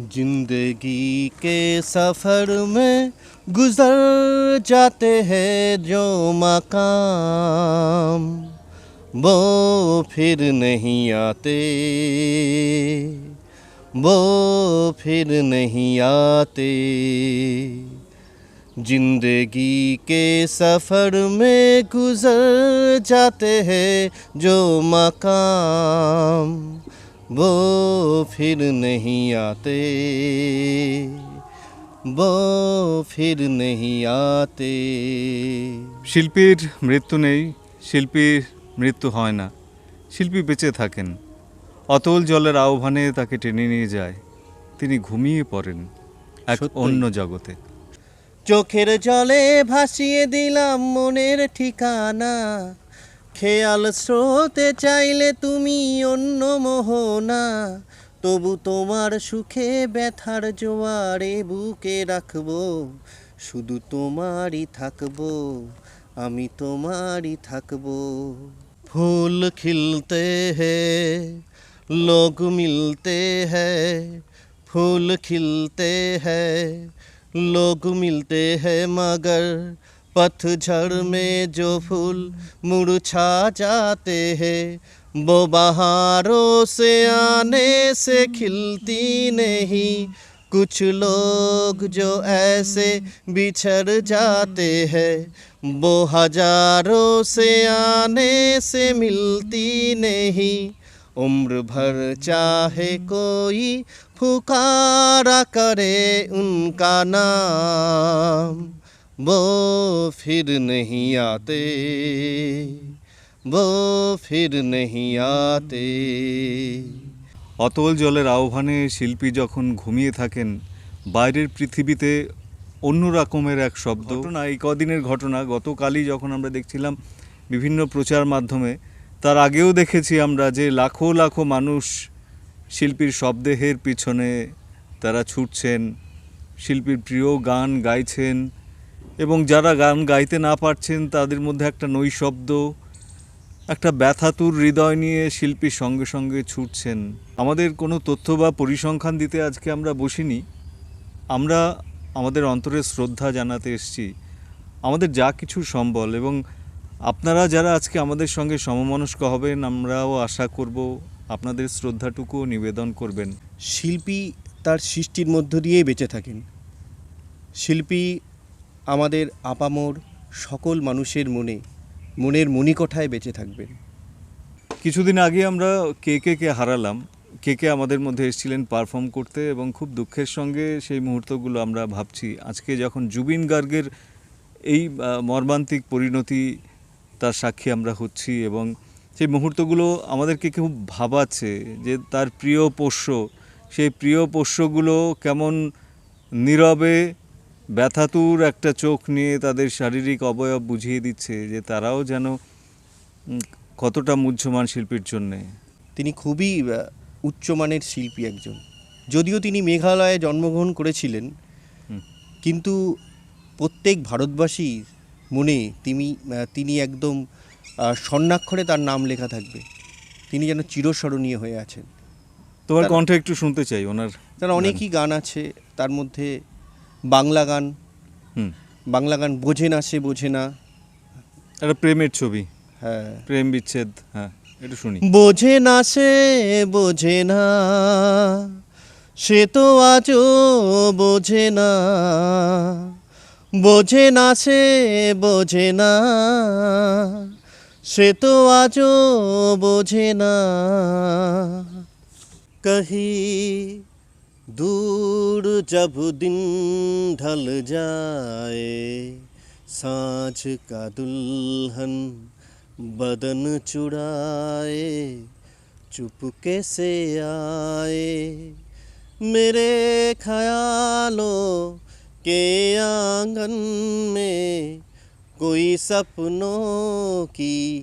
ज़िंदगी के सफ़र में गुजर जाते हैं जो मकाम, वो फिर नहीं आते। वो फिर नहीं आते। ज़िंदगी के सफ़र में गुजर जाते हैं जो मकाम वो फिर नहीं आते वो फिर नहीं आते শিল্পীর মৃত্যু নেই শিল্পীর মৃত্যু হয় না শিল্পী বেঁচে থাকেন অতল জলের আহ্বানে তাকে টেনে নিয়ে যায় তিনি ঘুমিয়ে পড়েন এক সত্যই। অন্য জগতে চোখের জলে ভাসিয়ে দিলাম মনের ঠিকানা খেয়াল স্রোতে চাইলে তুমি অন্য মোহনা তবু তোমার সুখে ব্যথার জোয়ারে বুকে রাখবো শুধু তোমারই থাকবো আমি তোমারই থাকবো ফুল খিলতে हैं लोग मिलते हैं फूल खिलते हैं लोग मिलते हैं मगर पतझड़ में जो फूल मुरझा जाते हैं, वो बहारों से आने से खिलती नहीं। कुछ लोग जो ऐसे बिछड़ जाते हैं, वो हज़ारों से आने से मिलती नहीं। उम्र भर चाहे कोई पुकारा करे उनका नाम। वो फिर नहीं आते वो फिर नहीं आते অতল জলের আহ্বানে শিল্পী যখন ঘুমিয়ে থাকেন বাইরের পৃথিবীতে অন্য রকমের এক শব্দ ঘটনা এই কদিনের ঘটনা গতকালই যখন আমরা দেখছিলাম বিভিন্ন প্রচার মাধ্যমে তার আগেও দেখেছি আমরা যে লাখো লাখো মানুষ শিল্পীর শবদেহের পিছনে তারা ছুটছেন শিল্পীর প্রিয় গান গাইছেন এবং যারা গান গাইতে না পারছেন, তাদের মধ্যে একটা নৈশব্দ, একটা ব্যথাতুর হৃদয় নিয়ে শিল্পীর সঙ্গে সঙ্গে ছুটছেন। আমাদের কোনো তথ্য বা পরিসংখ্যান দিতে আজকে আমরা বসিনি। আমরা আমাদের অন্তরের শ্রদ্ধা জানাতে এসেছি। আমাদের যা কিছু সম্বল এবং আপনারা যারা আজকে আমাদের সঙ্গে সমমনস্ক হবেন, আমরাও আশা করব আপনাদের শ্রদ্ধাটুকুও নিবেদন করবেন। শিল্পী তার সৃষ্টির মধ্য দিয়েই বেঁচে থাকেন। শিল্পী আমাদের আপামর সকল মানুষের মনে, মনের মণিকোঠায় বেঁচে থাকবেন। কিছুদিন আগে আমরা কে কে কে হারালাম, কে কে আমাদের মধ্যে এসেছিলেন পারফর্ম করতে এবং খুব দুঃখের সঙ্গে সেই মুহূর্তগুলো আমরা ভাবছি। আজকে যখন জুবিন গার্গের এই মর্মান্তিক পরিণতি তার সাক্ষী আমরা হচ্ছি এবং সেই মুহূর্তগুলো আমাদেরকে খুব ভাবাচ্ছে যে তার প্রিয় পোষ্য, সেই প্রিয় পোষ্যগুলো কেমন নীরবে ব্যথাতুর একটা চোখ নিয়ে তাদের শারীরিক অবয়ব বুঝিয়ে দিচ্ছে যে তারাও যেন কতটা মুহ্যমান শিল্পীর জন্যে। তিনি খুবই উচ্চমানের শিল্পী একজন। যদিও তিনি মেঘালয়ে জন্মগ্রহণ করেছিলেন কিন্তু প্রত্যেক ভারতবাসীর মনে তিনি তিনি একদম স্বর্ণাক্ষরে তার নাম লেখা থাকবে। তিনি যেন চিরস্মরণীয় হয়ে আছেন। তোমার কণ্ঠে একটু শুনতে চাই ওনার তার অনেকই গান আছে তার মধ্যে বাংলা গান। হুম। বাংলা গান বোঝে না সে বোঝে না। একটা প্রেমের ছবি। হ্যাঁ। প্রেম বিচ্ছেদ হ্যাঁ একটু শুনি। বোঝে না সে বোঝে না। সে তো আজও বোঝে না। বোঝে না সে বোঝে না। সে তো আজও বোঝে না। कहीं दूर जब दिन ढल जाए, साँझ का दुल्हन बदन चुराए, चुपके से आए। मेरे ख्यालों के आँगन में कोई सपनों की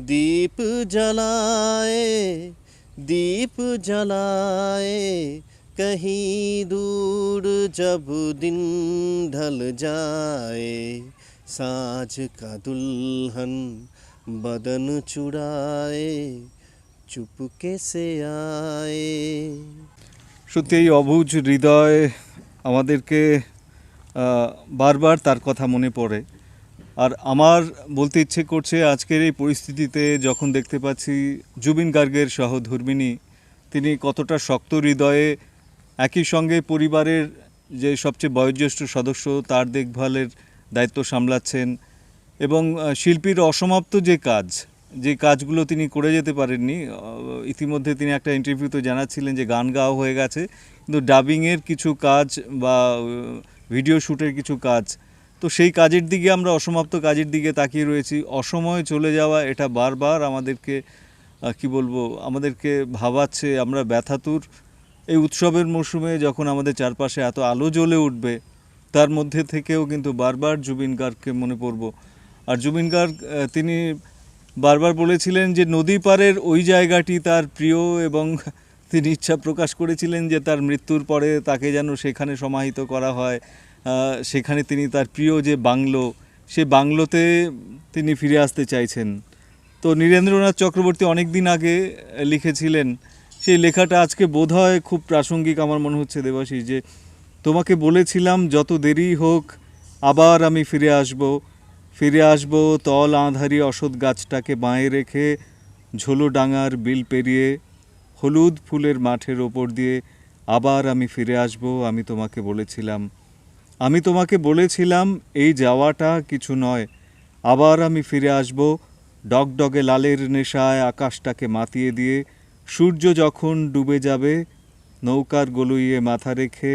दीप जलाए दीप जलाए। कहीं दूर जब दिन ढल जाए साँझ का दुल्हन बदन चुराए चुपके से आए সত্যি এই অবুঝ হৃদয় আমাদেরকে আহ, বারবার তার কথা মনে পড়ে আর আমার বলতে ইচ্ছে করছে আজকের এই পরিস্থিতিতে যখন দেখতে পাচ্ছি জুবিন গার্গের সহধর্মিণী তিনি কতটা শক্ত হৃদয়ে একই সঙ্গে পরিবারের যে সবচেয়ে বয়োজ্যেষ্ঠ সদস্য, তার দেখভালের দায়িত্ব সামলাচ্ছেন এবং শিল্পীর অসমাপ্ত যে কাজ, যে কাজগুলো তিনি করে যেতে পারেননি ইতিমধ্যে তিনি একটা ইন্টারভিউতে জানাচ্ছিলেন যে গান গাওয়া হয়ে গেছে, কিন্তু ডাবিংয়ের কিছু কাজ বা ভিডিও শ্যুটের কিছু কাজ, তো সেই কাজের দিকে আমরা অসমাপ্ত কাজের দিকে তাকিয়ে রয়েছি। অসময়ে চলে যাওয়া এটা বারবার আমাদেরকে কি বলব, আমাদেরকে ভাবাচ্ছে, আমরা ব্যথাতুর এই উৎসবের মরশুমে যখন আমাদের চারপাশে এত আলো জ্বলে উঠবে, তার মধ্যে থেকেও কিন্তু বারবার জুবিন গার্গকে মনে পড়ব। আর জুবিন গার্গ তিনি বারবার বলেছিলেন যে নদী পারের ওই জায়গাটি তার প্রিয় এবং তিনি ইচ্ছা প্রকাশ করেছিলেন যে তার মৃত্যুর পরে তাকে যেন সেখানে সমাহিত করা হয়। সেখানে তিনি তার প্রিয় যে বাংলো, সে বাংলোতে তিনি ফিরে আসতে চাইছেন। তো নীরেন্দ্রনাথ চক্রবর্তী অনেক দিন আগে লিখেছিলেন সেই লেখাটা আজকে বোধহয় খুব প্রাসঙ্গিক আমার মনে হচ্ছে দেবাশিস, যে তোমাকে বলেছিলাম, যত দেরি হোক, আবার আমি ফিরে আসব। ফিরে আসব তল আঁধারি অসৎ গাছটাকে বাঁয়ে রেখে, ঝোলো ডাঙার বিল পেরিয়ে, হলুদ ফুলের মাঠের ওপর দিয়ে আবার আমি ফিরে আসব, আমি তোমাকে বলেছিলাম। আমি তোমাকে বলেছিলাম, এই যাওয়াটা কিছু নয়। আবার আমি ফিরে আসব। ডগডগে লালের নেশায় আকাশটাকে মাতিয়ে দিয়ে সূর্য যখন ডুবে যাবে, নৌকার গলুইয়ে মাথা রেখে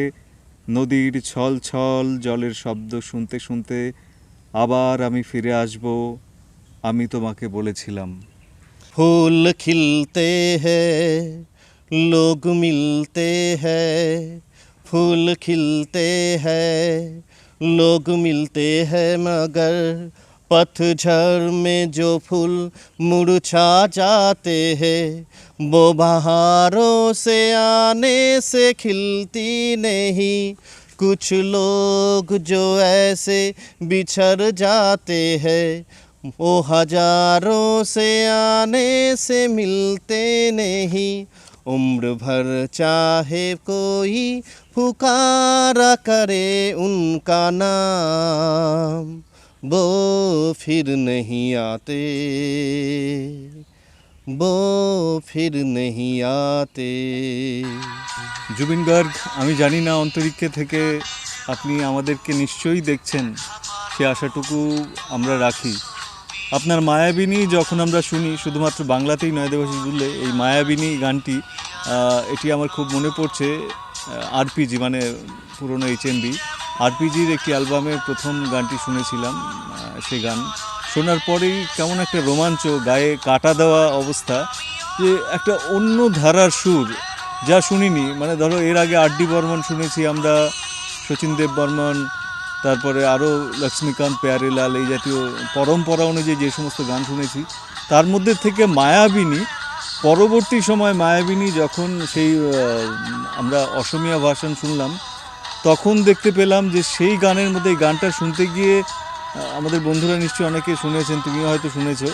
নদীর ছল ছল জলের শব্দ শুনতে শুনতে আবার আমি ফিরে আসব, আমি তোমাকে বলেছিলাম। ফুল খিলতে হ্যাঁ লোক মিলতে হ্যাঁ ফুল খিলতে হ্যাঁ লোক মিলতে হ্যাঁ মগর पतझड़ में जो फूल मुरझा जाते हैं, वो बहारों से आने से खिलती नहीं। कुछ लोग जो ऐसे बिछड़ जाते हैं, वो हज़ारों से आने से मिलते नहीं। उम्र भर चाहे कोई पुकारा करे उनका नाम। वो फिर नहीं आते वो फिर नहीं आते জুবিন গার্গ আমি জানি না অন্তরিক্ষে থেকে আপনি আমাদেরকে নিশ্চয়ই দেখছেন সে আশাটুকু আমরা রাখি আপনার মায়াবিনী যখন আমরা শুনি শুধুমাত্র বাংলাতেই নয় দেবাশিস বললে এই মায়াবিনী গানটি আহ, এটি আমার খুব মনে পড়ছে আরপিজি মানে পুরনো এইচএমবি আরপিজির একটি অ্যালবামের প্রথম গানটি শুনেছিলাম সে গান। শোনার পরেই কেমন একটা রোমাঞ্চ, গায়ে কাটা দেওয়া অবস্থা, যে একটা অন্য ধারার সুর, যা শুনিনি। মানে ধরো, এর আগে আর ডি বর্মন শুনেছি আমরা শচীন দেব বর্মন, তারপরে আরও লক্ষ্মীকান্ত, পেয়ারেলাল, এই জাতীয় পরম্পরা অনুযায়ী যে সমস্ত গান শুনেছি, তার মধ্যে থেকে মায়াবিনী, পরবর্তী সময় মায়াবিনী যখন সেই আমরা অসমীয়া ভার্সন শুনলাম তখন দেখতে পেলাম যে সেই গানের মধ্যে এই গানটা শুনতে গিয়ে আমাদের বন্ধুরা নিশ্চয়ই অনেকে শুনেছেন, তুমিও হয়তো শুনেছো,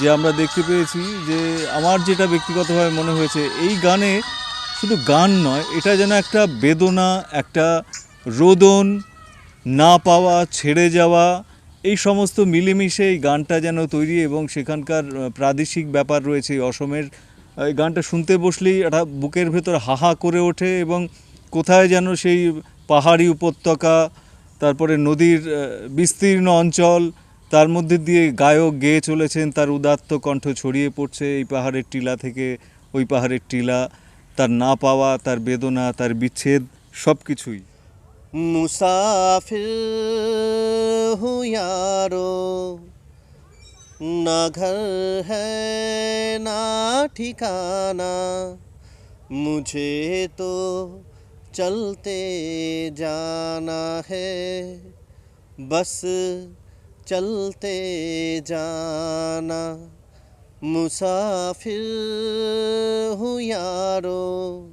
যে আমরা দেখতে পেয়েছি যে আমার যেটা ব্যক্তিগতভাবে মনে হয়েছে, এই গানে শুধু গান নয়, এটা যেন একটা বেদনা, একটা রোদন, না পাওয়া, ছেড়ে যাওয়া, এই সমস্ত মিলেমিশে এই গানটা যেন তৈরি এবং সেখানকার প্রাদেশিক ব্যাপার রয়েছে অসমের এই গানটা শুনতে বসলেই একটা বুকের ভেতর হাহা করে ওঠে এবং কোথায় যেন সেই পাহাড়ি উপত্যকা, তারপরে নদীর বিস্তীর্ণ অঞ্চল, তার মধ্যে দিয়ে গায়ক গেয়ে চলেছেন, তার উদাত্ত কণ্ঠ ছড়িয়ে পড়ছে এই পাহাড়ের টিলা থেকে, ওই পাহাড়ের টিলা, তার না পাওয়া, তার বেদনা, তার বিচ্ছেদ সব কিছুই মুসাফির হুয়ারো না ঘর না ঠিকানা, মুঝে তো चलते जाना है। बस चलते जाना। मुसाफिर हूँ यारो।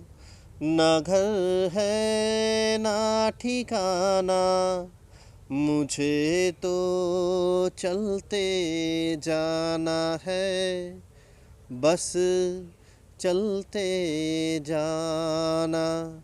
ना घर है, ना ठिकाना। मुझे तो चलते जाना है। बस चलते जाना।